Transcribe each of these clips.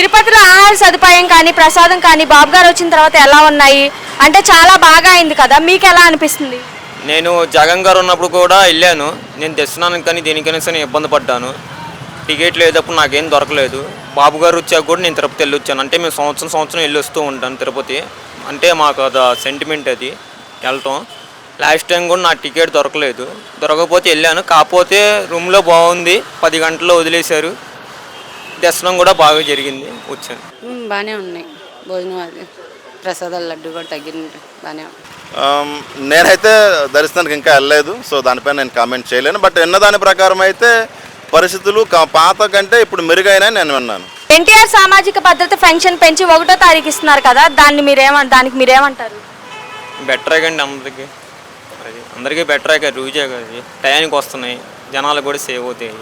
తిరుపతిలో ఆహార సదుపాయం కానీ ప్రసాదం కానీ బాబు గారు వచ్చిన తర్వాత ఎలా ఉన్నాయి? అంటే చాలా బాగా అయింది కదా మీకు ఎలా అనిపిస్తుంది? నేను జగన్ గారు ఉన్నప్పుడు కూడా వెళ్ళాను. నేను దర్శనానికి కానీ దేనికైనా సరే ఇబ్బంది పడ్డాను. టికెట్ లేదప్పుడు నాకేం దొరకలేదు. బాబు గారు వచ్చాక కూడా నేను తిరుపతి వెళ్ళి వచ్చాను. అంటే మేము సంవత్సరం సంవత్సరం వెళ్ళి వస్తూ ఉంటాను తిరుపతి. అంటే మాకు అది సెంటిమెంట్ అది వెళ్ళటం. లాస్ట్ టైం కూడా నా టికెట్ దొరకలేదు. దొరకకపోతే వెళ్ళాను. కాకపోతే రూమ్లో బాగుంది. పది గంటల్లో వదిలేశారు. దర్శనం కూడా బాగా జరిగింది వచ్చాను. బాగానే ఉన్నాయి. భోజనం అది ప్రసాదాల లడ్డు కూడా తగ్గింది బాగానే నేనైతే దర్శనానికి ఇంకా వెళ్ళలేదు సో దానిపైన నేను కామెంట్ చేయలేను. బట్ విన్న దాని ప్రకారం అయితే పరిస్థితులు పాత కంటే ఇప్పుడు మెరుగైనా నేను విన్నాను. ఎన్టీఆర్ సామాజిక భద్రత పెన్షన్ పెంచి ఒకటో తారీఖు ఇస్తున్నారు కదా దాన్ని మీరేమ దానికి మీరేమంటారు? బెటరే కండి అందరికీ. అది అందరికీ బెటరే కదా రూజే కదా. టయానికి వస్తున్నాయి జనాలు కూడా సేవ్ అవుతాయి.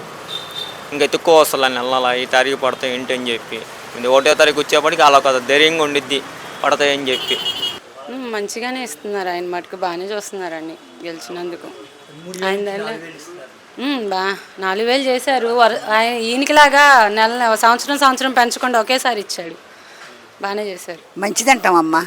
ఇంకా ఎత్తుక్కో వస్తుంది నెలల ఈ తారీఖు పడతాయి ఏంటి అని చెప్పి. ఇది ఒకటో తారీఖు వచ్చేప్పటికి అలా కదా ధైర్యంగా ఉండిద్ది పడతాయని చెప్పి. మంచిగానే ఇస్తున్నారు ఆయన మటుకు బాగానే చూస్తున్నారు అన్ని గెలిచినందుకు. ఆయన దానిలో బా నాలుగు వేలు చేశారు. వర- ఆయన ఈయనకిలాగా నెల సంవత్సరం సంవత్సరం పెంచకుండా ఒకేసారి ఇచ్చాడు. బాగానే చేశారు. మంచిదంటామమ్మా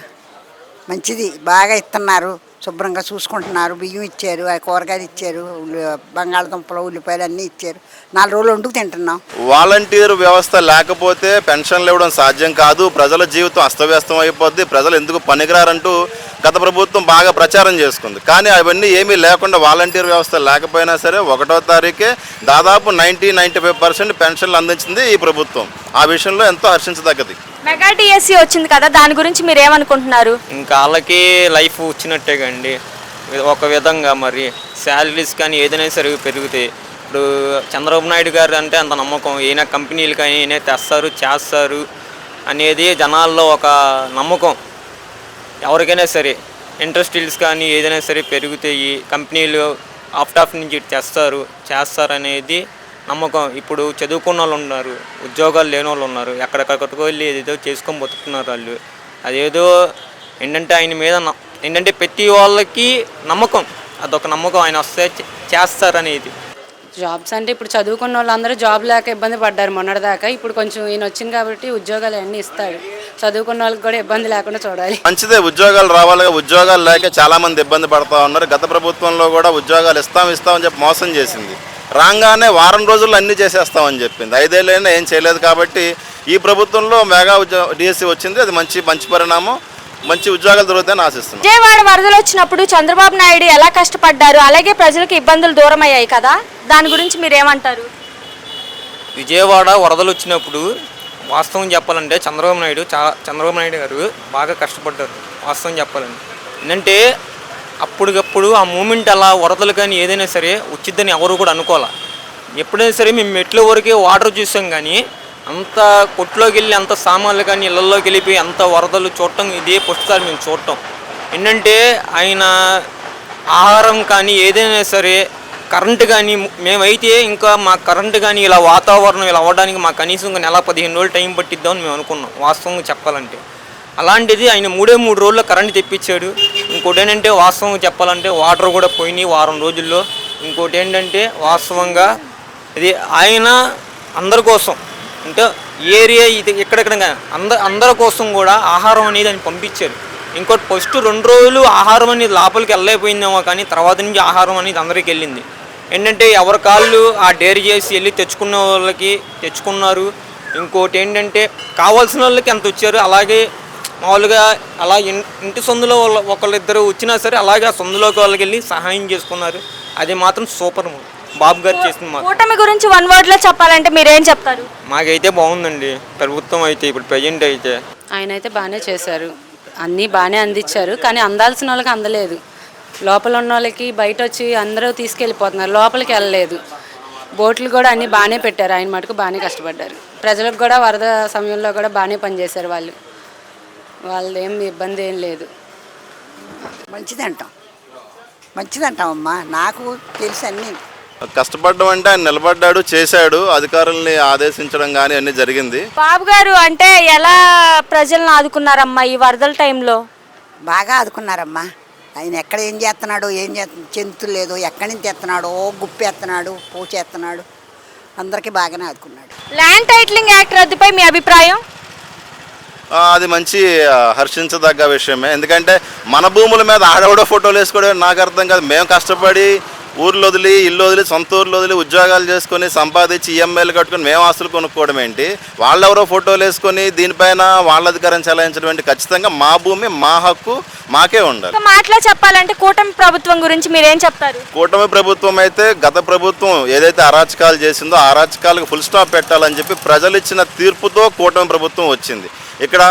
మంచిది బాగా ఇస్తున్నారు. శుభ్రంగా చూసుకుంటున్నారు. బియ్యం ఇచ్చారు ఆ కూరగాయలు ఇచ్చారు ఉల్లి- బంగాళదుంపలు ఉల్లిపాయలు అన్నీ ఇచ్చారు. నాలుగు రోజులు వండుకు తింటున్నాం. వాలంటీర్ వ్యవస్థ లేకపోతే పెన్షన్లు ఇవ్వడం సాధ్యం కాదు. ప్రజల జీవితం అస్తవ్యస్తం అయిపోద్ది. ప్రజలు ఎందుకు పనికిరారంటూ గత ప్రభుత్వం బాగా ప్రచారం చేసుకుంది. కానీ అవన్నీ ఏమీ లేకుండా వాలంటీర్ వ్యవస్థ లేకపోయినా సరే ఒకటో తారీఖే దాదాపు నైంటీ నైంటీ ఫైవ్ పర్సెంట్ పెన్షన్లు అందించింది ఈ ప్రభుత్వం. ఆ విషయంలో ఎంతో హర్షించదగ్గది. మెగా టీఎస్సీ వచ్చింది కదా దాని గురించి మీరు ఏమనుకుంటున్నారు? ఇంకా వాళ్ళకి లైఫ్ వచ్చినట్టే కండి. ఒక విధంగా మరి శాలరీస్ కానీ ఏదైనా సరే పెరుగుతాయి. ఇప్పుడు చంద్రబాబు నాయుడు గారు అంటే అంత నమ్మకం. ఈయన కంపెనీలు కానీ ఈయన తెస్తారు చేస్తారు అనేది జనాల్లో ఒక నమ్మకం. ఎవరికైనా సరే ఇండస్ట్రీస్ కానీ ఏదైనా సరే పెరుగుతాయి. కంపెనీలు ఆఫ్ట్ ఆఫ్ నుంచి తెస్తారు చేస్తారు అనేది నమ్మకం. ఇప్పుడు చదువుకున్న వాళ్ళు ఉన్నారు ఉద్యోగాలు లేని వాళ్ళు ఉన్నారు ఎక్కడెక్కడికి వెళ్ళి ఏదేదో చేసుకొని బతుకుతున్నారు వాళ్ళు. అదేదో ఏంటంటే ఆయన మీద న- ఏంటంటే ప్రతి వాళ్ళకి నమ్మకం. అదొక నమ్మకం. ఆయన వస్తే చేస్తారనేది. జాబ్స్ అంటే ఇప్పుడు చదువుకున్న వాళ్ళందరూ జాబ్ లేక ఇబ్బంది పడ్డారు మొన్నటిదాకా. ఇప్పుడు కొంచెం ఈయన వచ్చింది కాబట్టి ఉద్యోగాలు అన్నీ ఇస్తాడు. చదువుకున్న వాళ్ళకి కూడా ఇబ్బంది లేకుండా చూడాలి. మంచిదే ఉద్యోగాలు రావాలిగా ఉద్యోగాలు లేక చాలా మంది ఇబ్బంది పడతా ఉన్నారు. గత ప్రభుత్వంలో కూడా ఉద్యోగాలు ఇస్తాం ఇస్తామని చెప్పి మోసం చేసింది. రాగానే వారం రోజుల్లో అన్ని చేసేస్తామని చెప్పింది. ఐదేళ్ళైనా ఏం చేయలేదు కాబట్టి ఈ ప్రభుత్వంలో మెగా ఉద్యో డిఎస్సి వచ్చింది. అది మంచి మంచి పరిణామం. మంచి ఉద్యోగాలు దొరుకుతాయని ఆశిస్తున్నాం. విజయవాడ వరదలు వచ్చినప్పుడు చంద్రబాబు నాయుడు ఎలా కష్టపడ్డారు? అలాగే ప్రజలకు ఇబ్బందులు దూరం అయ్యాయి కదా? దాని గురించి మీరు ఏమంటారు విజయవాడ వరదలు వచ్చినప్పుడు వాస్తవం చెప్పాలంటే చంద్రబాబు నాయుడు చాలా చంద్రబాబు నాయుడు గారు బాగా కష్టపడ్డారు వాస్తవం చెప్పాలంటే. ఏంటంటే అప్పటికప్పుడు ఆ మూమెంట్ అలా వరదలు కానీ ఏదైనా సరే వచ్చిద్దని ఎవరు కూడా అనుకోవాలి. ఎప్పుడైనా సరే మేము మెట్ల వరకే వాటర్ చూసాం కానీ అంత కొట్టులోకి వెళ్ళి అంత సామాన్లు కానీ ఇళ్ళల్లోకి వెళ్ళిపోయి అంత వరదలు చూడటం ఇదే పుస్తకాలు మేము చూడటం. ఏంటంటే ఆయన ఆహారం కానీ ఏదైనా సరే కరెంటు కానీ మేమైతే ఇంకా మా కరెంటు కానీ ఇలా వాతావరణం ఇలా అవ్వడానికి మా కనీసం ఇంకా నెల పదిహేను రోజులు టైం పట్టిద్దామని మేము అనుకున్నాం వాస్తవంగా చెప్పాలంటే. అలాంటిది ఆయన మూడే మూడు రోజుల్లో కరెంట్ తెప్పించాడు. ఇంకోటి ఏంటంటే వాస్తవంగా చెప్పాలంటే వాటర్ కూడా పోయినాయి వారం రోజుల్లో. ఇంకోటి ఏంటంటే వాస్తవంగా ఇది ఆయన అందరి కోసం అంటే ఏరియా ఇది ఎక్కడెక్కడ అంద అందరి కోసం కూడా ఆహారం అనేది ఆయన పంపించారు. ఇంకోటి ఫస్ట్ రెండు రోజులు ఆహారం అనేది లోపలికి వెళ్ళలేకపోయిందేమో కానీ తర్వాత నుంచి ఆహారం అనేది అందరికి వెళ్ళింది. ఏంటంటే ఎవరి కాళ్ళు ఆ డేర్ చేసి వెళ్ళి తెచ్చుకున్న వాళ్ళకి తెచ్చుకున్నారు. ఇంకోటి ఏంటంటే కావాల్సిన వాళ్ళకి ఎంత వచ్చారు అలాగే మామూలుగా అలా ఇంటి సొందులో వాళ్ళ ఒకళ్ళిద్దరు వచ్చినా సరే అలాగే ఆ సొందులోకి వాళ్ళకి వెళ్ళి సహాయం చేసుకున్నారు. అది మాత్రం సూపర్ బాబు గారు చేసింది మాత్రం కూటమి గురించి వన్ వర్డ్లో చెప్పాలంటే మీరేం చెప్తారు? మాకైతే బాగుందండి. ప్రభుత్వం అయితే ఇప్పుడు ప్రజెంట్ అయితే. ఆయన అయితే బాగానే చేశారు. అన్నీ బాగానే అందించారు కానీ అందాల్సిన వాళ్ళకి అందలేదు. లోపల ఉన్న వాళ్ళకి బయట వచ్చి అందరూ తీసుకెళ్ళిపోతున్నారు. లోపలికి వెళ్ళలేదు. బోట్లు కూడా అన్నీ బాగానే పెట్టారు. ఆయన మటుకు బాగానే కష్టపడ్డారు. ప్రజలకు కూడా వరద సమయంలో కూడా బాగానే పనిచేశారు వాళ్ళు. వాళ్ళు ఏం ఇబ్బంది ఏం లేదు. మంచిదంటాం. మంచిదంటామమ్మా నాకు తెలిసి అన్నీ. కష్టపడడం అంటే ఆయన నిలబడ్డాడు చేశాడు అధికారుల్ని ఆదేశించడం కానీ అన్నీ జరిగింది. బాబు గారు అంటే ఎలా ప్రజలను ఆదుకున్నారమ్మా ఈ వరదల టైంలో? బాగా ఆదుకున్నారమ్మా. ఆయన ఎక్కడ ఏం చేస్తున్నాడో ఏం చేస్త చెంతు లేదు ఎక్కడి నుంచి ఎత్తున్నాడో ఓ గుప్పెత్తున్నాడు పూచేస్తున్నాడు అందరికీ బాగానే ఆదుకున్నాడు. ల్యాండ్ టైటిలింగ్ యాక్ట్ రద్దుపై మీ అభిప్రాయం? ఆ, అది మంచి హర్షించదగ్గ విషయమే. ఎందుకంటే మన భూముల మీద ఆడవిడ ఫోటోలు వేసుకోవడం నాకు అర్థం కాదు. మేము కష్టపడి ఊర్లు వదిలి ఇల్లు వదిలి సొంత ఊర్లు వదిలి ఉద్యోగాలు చేసుకొని సంపాదించి ఈఎంఐలు కట్టుకొని మేము ఆస్తులు కొనుక్కోవడం ఏంటి? వాళ్ళెవరో ఫోటోలు వేసుకొని దీనిపైన వాళ్ళ అధికారం చెలాయించడం ఏంటి? ఖచ్చితంగా మా భూమి మా హక్కు మాకే ఉండాలి. మాటలో చెప్పాలంటే కూటమి ప్రభుత్వం గురించి మీరేం చెప్తారు? కూటమి ప్రభుత్వం అయితే గత ప్రభుత్వం ఏదైతే అరాచకాలు చేసిందో ఆ అరాచకాలకు ఫుల్ స్టాప్ పెట్టాలని చెప్పి ప్రజలు ఇచ్చిన తీర్పుతో కూటమి ప్రభుత్వం వచ్చింది. ఇక్కడ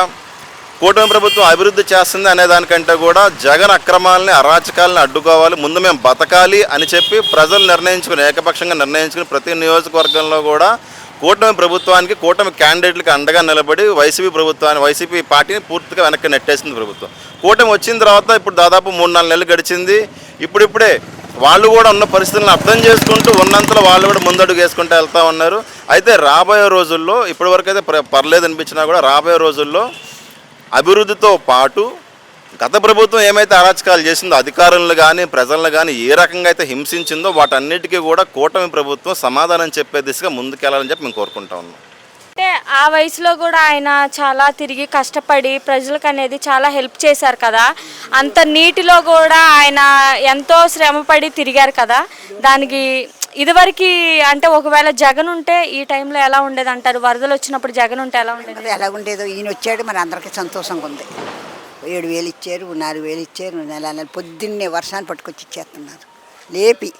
కూటమి ప్రభుత్వం అభివృద్ధి చేస్తుంది అనే దానికంటే కూడా జగన్ అక్రమాలని అరాచకాలని అడ్డుకోవాలి ముందు మేము బతకాలి అని చెప్పి ప్రజలు నిర్ణయించుకుని ఏకపక్షంగా నిర్ణయించుకుని ప్రతి నియోజకవర్గంలో కూడా కూటమి ప్రభుత్వానికి కూటమి క్యాండిడేట్లకు అండగా నిలబడి వైసీపీ ప్రభుత్వాన్ని వైసీపీ పార్టీని పూర్తిగా వెనక్కి నెట్టేసింది ప్రభుత్వం. కూటమి వచ్చిన తర్వాత ఇప్పుడు దాదాపు మూడు నాలుగు నెలలు గడిచింది. ఇప్పుడిప్పుడే వాళ్ళు కూడా ఉన్న పరిస్థితులను అర్థం చేసుకుంటూ ఉన్నంతలో వాళ్ళు కూడా ముందడుగు వేసుకుంటూ వెళ్తా ఉన్నారు. అయితే రాబోయే రోజుల్లో ఇప్పటివరకు అయితే పర్లేదు అనిపించినా కూడా రాబోయే రోజుల్లో అభివృద్ధితో పాటు గత ప్రభుత్వం ఏమైతే అరాచకాలు చేసిందో అధికారులను కానీ ప్రజలను కానీ ఏ రకంగా అయితే హింసించిందో వాటన్నిటికీ కూడా కూటమి ప్రభుత్వం సమాధానం చెప్పే దిశగా ముందుకెళ్ళాలని చెప్పి మేము కోరుకుంటా ఉన్నాం. అంటే ఆ వయసులో కూడా ఆయన చాలా తిరిగి కష్టపడి ప్రజలకు అనేది చాలా హెల్ప్ చేశారు కదా. అంత నీటిలో కూడా ఆయన ఎంతో శ్రమపడి తిరిగారు కదా. దానికి ఇదివరకు అంటే ఒకవేళ జగన్ ఉంటే ఈ టైంలో ఎలా ఉండేది అంటారు? వరదలు వచ్చినప్పుడు జగన్ ఉంటే ఎలా ఉండేది? అది ఎలా ఉండేదో ఈయన వచ్చాడు మరి అందరికీ సంతోషంగా ఉంది. ఏడు వేలు ఇచ్చారు నాలుగు వేలు ఇచ్చారు నెల నెల పొద్దున్నే వర్షాన్ని పట్టుకొచ్చి ఇచ్చేస్తున్నారు. లేపి